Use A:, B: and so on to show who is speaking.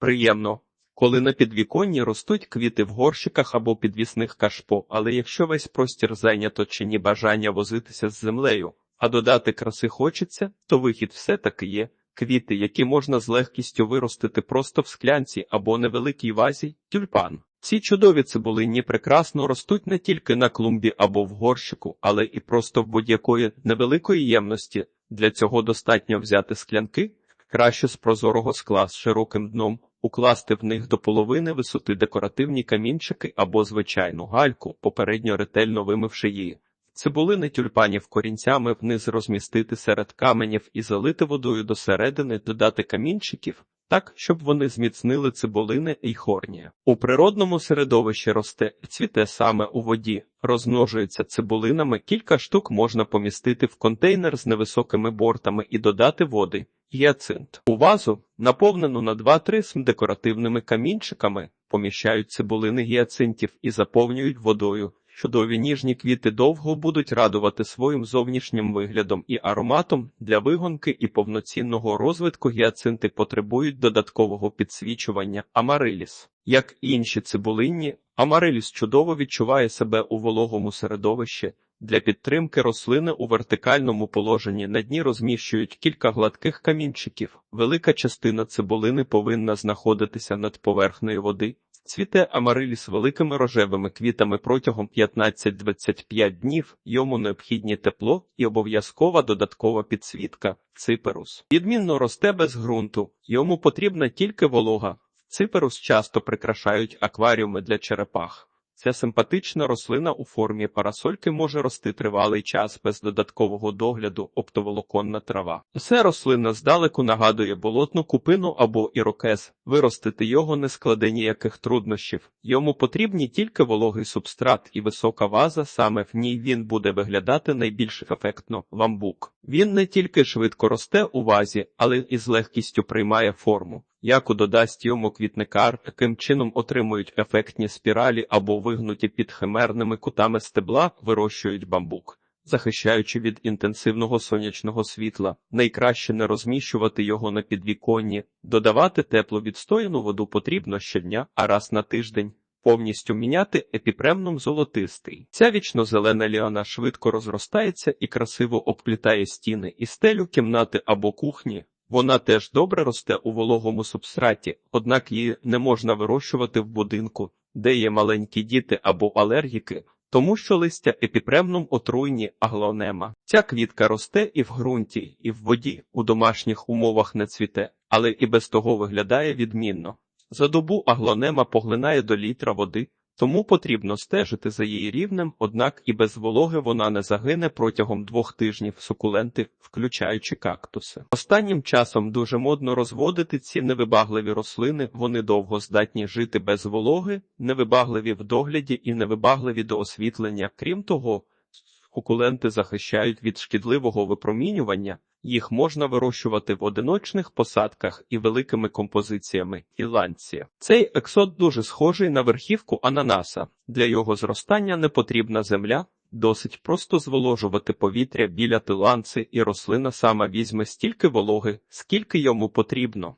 A: Приємно, коли на підвіконні ростуть квіти в горщиках або підвісних кашпо, але якщо весь простір зайнято чи ні бажання возитися з землею, а додати краси хочеться, то вихід все-таки є. Квіти, які можна з легкістю виростити просто в склянці або невеликій вазі, тюльпан. Ці чудові цибулинні прекрасно ростуть не тільки на клумбі або в горщику, але і просто в будь-якої невеликої ємності. Для цього достатньо взяти склянки, краще з прозорого скла з широким дном, укласти в них до половини висоти декоративні камінчики або звичайну гальку, попередньо ретельно вимивши її. Цибулини тюльпанів корінцями вниз розмістити серед каменів і залити водою до середини, додати камінчиків, так, щоб вони зміцнили цибулини і хорні. У природному середовищі росте цвіте саме у воді, розмножується цибулинами, кілька штук можна помістити в контейнер з невисокими бортами і додати води. Гіацинт. У вазу, наповнену на 2-3 см декоративними камінчиками, поміщають цибулини гіацинтів і заповнюють водою. Чудові ніжні квіти довго будуть радувати своїм зовнішнім виглядом і ароматом для вигонки і повноцінного розвитку гіацинти потребують додаткового підсвічування амариліс. Як інші цибулинні, амариліс чудово відчуває себе у вологому середовищі. Для підтримки рослини у вертикальному положенні на дні розміщують кілька гладких камінчиків. Велика частина цибулини повинна знаходитися над поверхнею води. Цвіте амариліс великими рожевими квітами протягом 15-25 днів, йому необхідні тепло і обов'язкова додаткова підсвітка. Циперус. Відмінно росте без ґрунту, йому потрібна тільки волога. Циперус часто прикрашають акваріуми для черепах. Ця симпатична рослина у формі парасольки може рости тривалий час без додаткового догляду, оптоволоконна трава. Це рослина здалеку нагадує болотну купину або ірокез. Виростити його не складе ніяких труднощів. Йому потрібні тільки вологий субстрат і висока ваза, саме в ній він буде виглядати найбільш ефектно. Бамбук. Він не тільки швидко росте у вазі, але і з легкістю приймає форму. Яку додасть йому квітникар, таким чином отримують ефектні спіралі або вигнуті під химерними кутами стебла, вирощують бамбук. Захищаючи від інтенсивного сонячного світла, найкраще не розміщувати його на підвіконні, додавати теплу відстояну воду потрібно щодня, а раз на тиждень. Повністю міняти епіпремном золотистий. Ця вічно-зелена ліана швидко розростається і красиво обплітає стіни і стелю кімнати або кухні. Вона теж добре росте у вологому субстраті, однак її не можна вирощувати в будинку, де є маленькі діти або алергіки, тому що листя епіпремном отруйні аглонема. Ця квітка росте і в ґрунті, і в воді, у домашніх умовах не цвіте, але і без того виглядає відмінно. За добу аглонема поглинає до літра води, тому потрібно стежити за її рівнем, однак і без вологи вона не загине протягом двох тижнів сукуленти, включаючи кактуси. Останнім часом дуже модно розводити ці невибагливі рослини, вони довго здатні жити без вологи, невибагливі в догляді і невибагливі до освітлення. Крім того, сукуленти захищають від шкідливого випромінювання. Їх можна вирощувати в одиночних посадках і великими композиціями Іланція. Цей ексот дуже схожий на верхівку ананаса. Для його зростання не потрібна земля, досить просто зволожувати повітря біля тиланци, і рослина сама візьме стільки вологи, скільки йому потрібно.